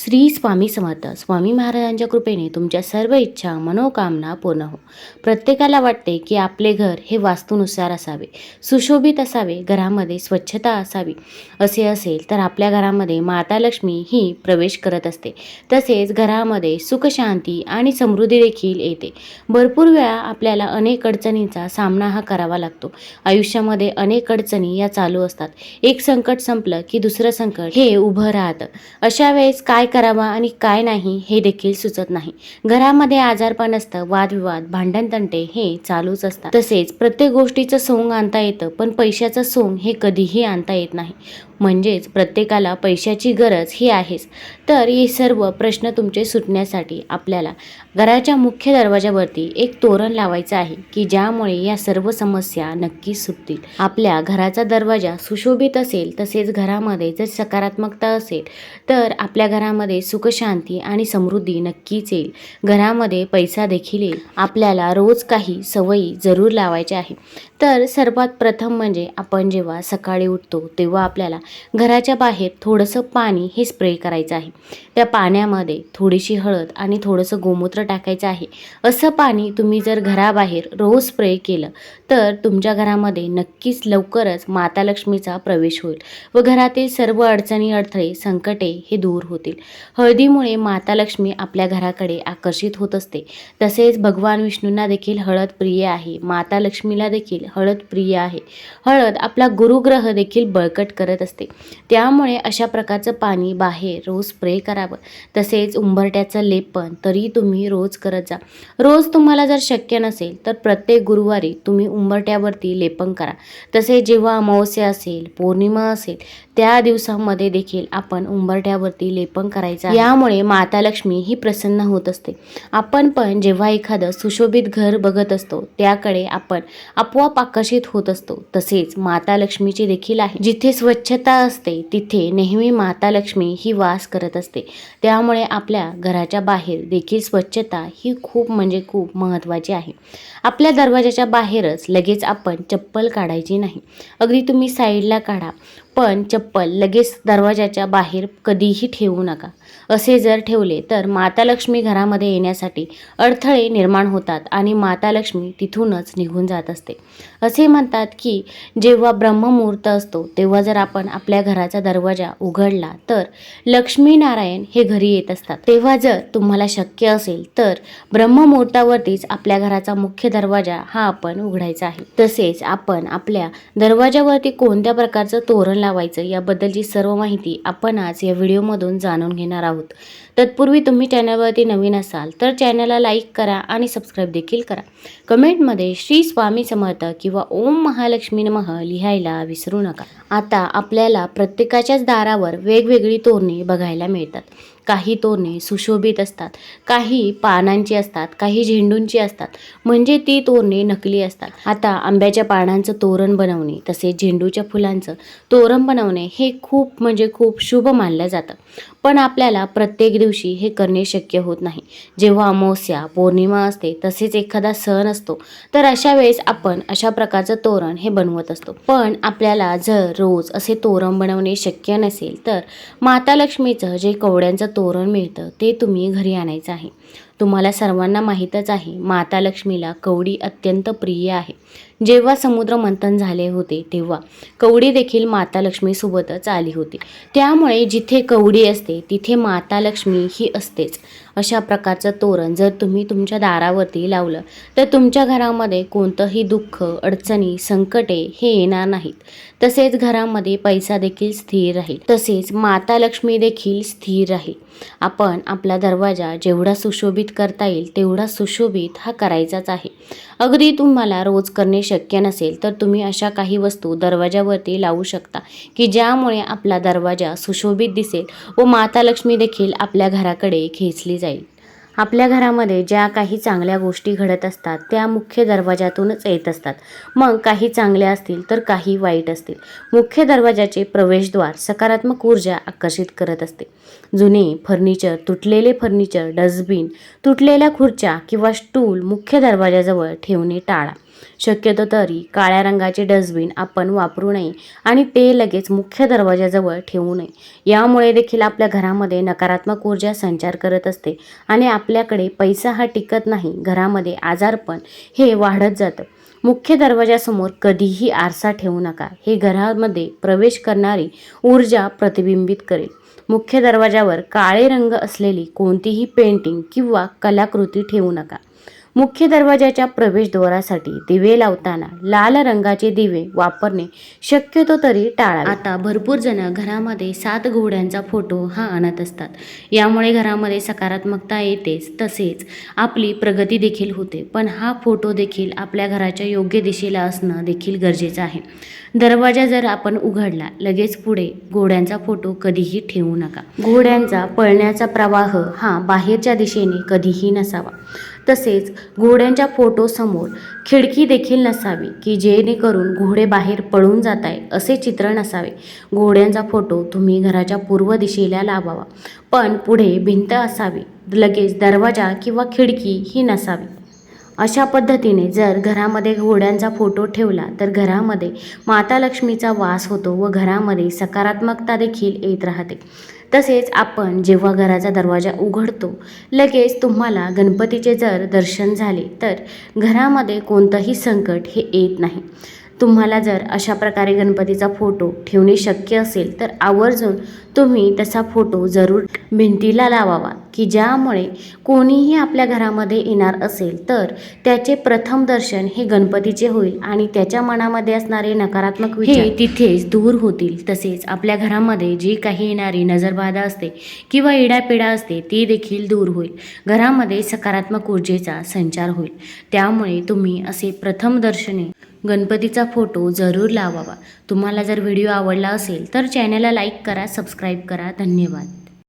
श्री स्वामी समर्थ. स्वामी महाराजांच्या कृपेने तुमच्या सर्व इच्छा मनोकामना पूर्ण हो. प्रत्येकाला वाटते की आपले घर हे वास्तूनुसार असावे सुशोभित असावे घरामध्ये स्वच्छता असावी. असे असेल तर आपल्या घरामध्ये माता लक्ष्मी ही प्रवेश करत असते. तसेच घरामध्ये सुखशांती आणि समृद्धी देखील येते. भरपूर वेळा आपल्याला अनेक अडचणींचा सामना हा करावा लागतो. आयुष्यामध्ये अनेक अडचणी या चालू असतात. एक संकट संपलं की दुसरं संकट हे उभं राहतं. अशा वेळेस काय करावा आणि काय नाही हे देखील सुचत नाही. घरामध्ये आजारपण असतं वादविवाद भांडणतंटे हे चालूच असतात. तसेच प्रत्येक गोष्टीचं सोंग आणता येतं पण पैशाचं सोंग हे कधीही आणता येत नाही. म्हणजेच प्रत्येकाला पैशाची गरज ही आहेच. तर हे सर्व प्रश्न तुमचे सुटण्यासाठी आपल्याला घराच्या मुख्य दरवाजावरती एक तोरण लावायचं आहे की ज्यामुळे या सर्व समस्या नक्कीच सुटतील. आपल्या घराचा दरवाजा सुशोभित असेल तसेच घरामध्ये जर सकारात्मकता असेल तर आपल्या घरामध्ये सुखशांती आणि समृद्धी नक्कीच येईल. घरामध्ये पैसा देखील येईल. आपल्याला रोज काही सवयी जरूर लावायच्या आहे तर सर्वात प्रथम म्हणजे आपण जेव्हा सकाळी उठतो तेव्हा आपल्याला घराच्या बाहेर थोडंसं पाणी हे स्प्रे करायचं आहे. त्या पाण्यामध्ये थोडीशी हळद आणि थोडंसं गोमूत्र टाकायचं आहे. असं पाणी तुम्ही जर घराबाहेर रोज स्प्रे केलं तर तुमच्या घरामध्ये नक्कीच लवकरच माता लक्ष्मीचा प्रवेश होईल व घरातील सर्व अडचणी अडथळे संकटे हे दूर होतील. हळदीमुळे माता लक्ष्मी आपल्या घराकडे आकर्षित होत असते. तसेच भगवान विष्णूंना देखील हळद प्रिय आहे. माता लक्ष्मीला देखील हळद प्रिय आहे. हळद आपला गुरुग्रह देखील बळकट करत असते. त्यामुळे अशा प्रकारचं पाणी बाहेर रोज स्प्रे करावं. तसेच उंबरट्याचं लेपन तरी तुम्ही रोज करत जा. रोज तुम्हाला जर शक्य नसेल तर प्रत्येक गुरुवारी तुम्ही उंबरट्यावरती लेपन करा. तसे जेव्हा अमावस्या असेल पौर्णिमा असेल त्या दिवसामध्ये देखील आपण उंबरट्यावरती लेपन करायचं यामुळे माता लक्ष्मी ही प्रसन्न होत असते. आपण पण जेव्हा एखादं सुशोभित घर बघत असतो त्याकडे आपण आपोआप आकर्षित होत असतो. तसेच माता लक्ष्मीची देखील आहे. जिथे स्वच्छता असते तिथे नेहमी माता लक्ष्मी ही वास करत असते. त्यामुळे आपल्या घराच्या बाहेर देखील स्वच्छ स्वच्छता ही खूप म्हणजे खूप महत्त्वाची आहे. आपल्या दरवाजाच्या बाहेरच लगेच आपण चप्पल काढायची नाही. अगदी तुम्ही साईडला काढा. पण चप्पल लगेच दरवाजाच्या बाहेर कधीही ठेवू नका. असे जर ठेवले तर माता लक्ष्मी घरामध्ये येण्यासाठी अडथळे निर्माण होतात आणि माता लक्ष्मी तिथूनच निघून जात असते. असे म्हणतात की जेव्हा ब्रह्ममुहूर्त असतो तेव्हा जर आपण आपल्या घराचा दरवाजा उघडला तर लक्ष्मीनारायण हे घरी येत असतात. तेव्हा जर तुम्हाला शक्य असेल तर ब्रह्ममुहूर्तावरतीच आपल्या घराचा मुख्य दरवाजा हा आपण उघडायचा आहे. तसेच आपण आपल्या दरवाजावरती कोणत्या प्रकारचं तोरण लावायचं याबद्दलची सर्व माहिती आपण आज या व्हिडिओमधून जाणून घेणार आहोत. तत्पूर्वी तुम्ही चॅनलवरती नवीन असाल तर चॅनलला लाईक करा आणि सबस्क्राईब देखील करा. कमेंटमध्ये श्री स्वामी समर्थ किंवा ओम महालक्ष्मी नमः लिहायला विसरू नका. आता आपल्याला प्रत्येकाच्याच दारावर वेगवेगळी तोरणे बघायला मिळतात. काही तोरणे सुशोभित असतात काही पानांची असतात काही झेंडूंची असतात. म्हणजे ती तोरणे नकली असतात. आता आंब्याच्या पानांचं तोरण बनवणे तसेच झेंडूच्या फुलांचं तोरण बनवणे हे खूप म्हणजे खूप शुभ मानलं जातं. पण आपल्याला प्रत्येक दिवशी हे करणे शक्य होत नाही. जेव्हा अमावस्या पौर्णिमा असते तसेच एखादा सण असतो तर अशा वेळेस आपण अशा प्रकारचं तोरण हे बनवत असतो. पण आपल्याला जर रोज असे तोरण बनवणे शक्य नसेल तर माता लक्ष्मीचं जे कवड्यांचं तोरण मिळतं ते तुम्ही घरी आणायचं आहे. तुम्हाला सर्वांना माहीतच आहे माता लक्ष्मीला कवडी अत्यंत प्रिय आहे. जेव्हा समुद्र मंथन झाले होते तेव्हा कवडी देखील माता लक्ष्मीसोबतच आली होती. त्यामुळे जिथे कवडी असते तिथे माता लक्ष्मी ही असतेच. अशा प्रकारचं तोरण जर तुम्ही तुमच्या दारावरती लावलं तर तुमच्या घरामध्ये कोणतंही दुःख अडचणी संकटे हे येणार नाहीत. तसेच घरामध्ये पैसा देखील स्थिर राहील. तसेच माता लक्ष्मी देखील स्थिर राहील. आपण आपला दरवाजा जेवढा सुशोभित करता येईल तेवढा सुशोभित हा करायचाच आहे. अगदी तुम्हाला रोज करणे शक्य नसेल तर तुम्ही अशा काही वस्तू दरवाजावरती लावू शकता की ज्यामुळे आपला दरवाजा सुशोभित दिसेल व माता लक्ष्मी देखील आपल्या घराकडे खेचली जाईल. आपल्या घरामध्ये ज्या काही चांगल्या गोष्टी घडत असतात त्या मुख्य दरवाजातूनच येत असतात. मग काही चांगल्या असतील तर काही वाईट असतील. मुख्य दरवाजाचे प्रवेशद्वार सकारात्मक ऊर्जा आकर्षित करत असते. जुने फर्निचर तुटलेले फर्निचर डस्टबिन तुटलेल्या खुर्च्या किंवा स्टूल मुख्य दरवाजाजवळ ठेवणे टाळा. शक्यतो तरी काळ्या रंगाचे डस्टबिन आपण वापरू नये आणि ते लगेच मुख्य दरवाजाजवळ ठेवू नये. यामुळे देखील आपल्या घरामध्ये नकारात्मक ऊर्जा संचार करत असते आणि आपल्याकडे पैसा हा टिकत नाही. घरामध्ये आजारपण हे वाढत जातं. मुख्य दरवाजासमोर कधीही आरसा ठेवू नका. हे घरामध्ये प्रवेश करणारी ऊर्जा प्रतिबिंबित करेल. मुख्य दरवाजावर काळे रंग असलेली कोणतीही पेंटिंग किंवा कलाकृती ठेवू नका. मुख्य दरवाजाच्या प्रवेशद्वारासाठी दिवे लावताना लाल रंगाचे दिवे वापरणे शक्यतो तरी टाळा आता भरपूर जण घरामध्ये सात घोड्यांचा फोटो हा आणत असतात. यामुळे घरामध्ये सकारात्मकता येतेच तसेच आपली प्रगती देखील होते. पण हा फोटो देखील आपल्या घराच्या योग्य दिशेला असणं देखील गरजेचं आहे. दरवाजा जर आपण उघडला लगेच पुढे घोड्यांचा फोटो कधीही ठेवू नका. घोड्यांचा पळण्याचा प्रवाह हा बाहेरच्या दिशेने कधीही नसावा. तसेच घोड्यांच्या फोटोसमोर खिडकी देखील नसावी की जेणेकरून घोडे बाहेर पळून जात आहे असे चित्र नसावे. घोड्यांचा फोटो तुम्ही घराच्या पूर्व दिशेला लावावा. पण पुढे भिंत असावी. लगेच दरवाजा किंवा खिडकी ही नसावी. अशा पद्धतीने जर घरामध्ये घोड्यांचा फोटो ठेवला तर घरामध्ये माता लक्ष्मीचा वास होतो व घरामध्ये सकारात्मकता देखील येत राहते. तसेच आपण जेव्हा घराचा दरवाजा उघडतो लगेच तुम्हाला गणपतीचे जर दर्शन झाले तर घरामध्ये कोणतंही संकट हे येत नाही. तुम्हाला जर अशा प्रकारे गणपतीचा फोटो ठेवणे शक्य असेल तर आवर्जून तुम्ही तसा फोटो जरूर भिंतीला लावावा. की ज्यामुळे कोणीही आपल्या घरामध्ये येणार असेल तर त्याचे प्रथम दर्शन हे गणपतीचे होईल आणि त्याच्या मनामध्ये असणारे नकारात्मक विचार तिथेच दूर होतील. तसेच आपल्या घरामध्ये जी काही येणारी नजरबाधा असते किंवा इडापिडा असते ती देखील दूर होईल. घरामध्ये सकारात्मक ऊर्जेचा संचार होईल. त्यामुळे तुम्ही असे प्रथम दर्शने गणपतीचा फोटो जरूर लावावा. तुम्हाला जर व्हिडिओ आवडला असेल तर चॅनलला लाईक करा सबस्क्राईब करा. धन्यवाद.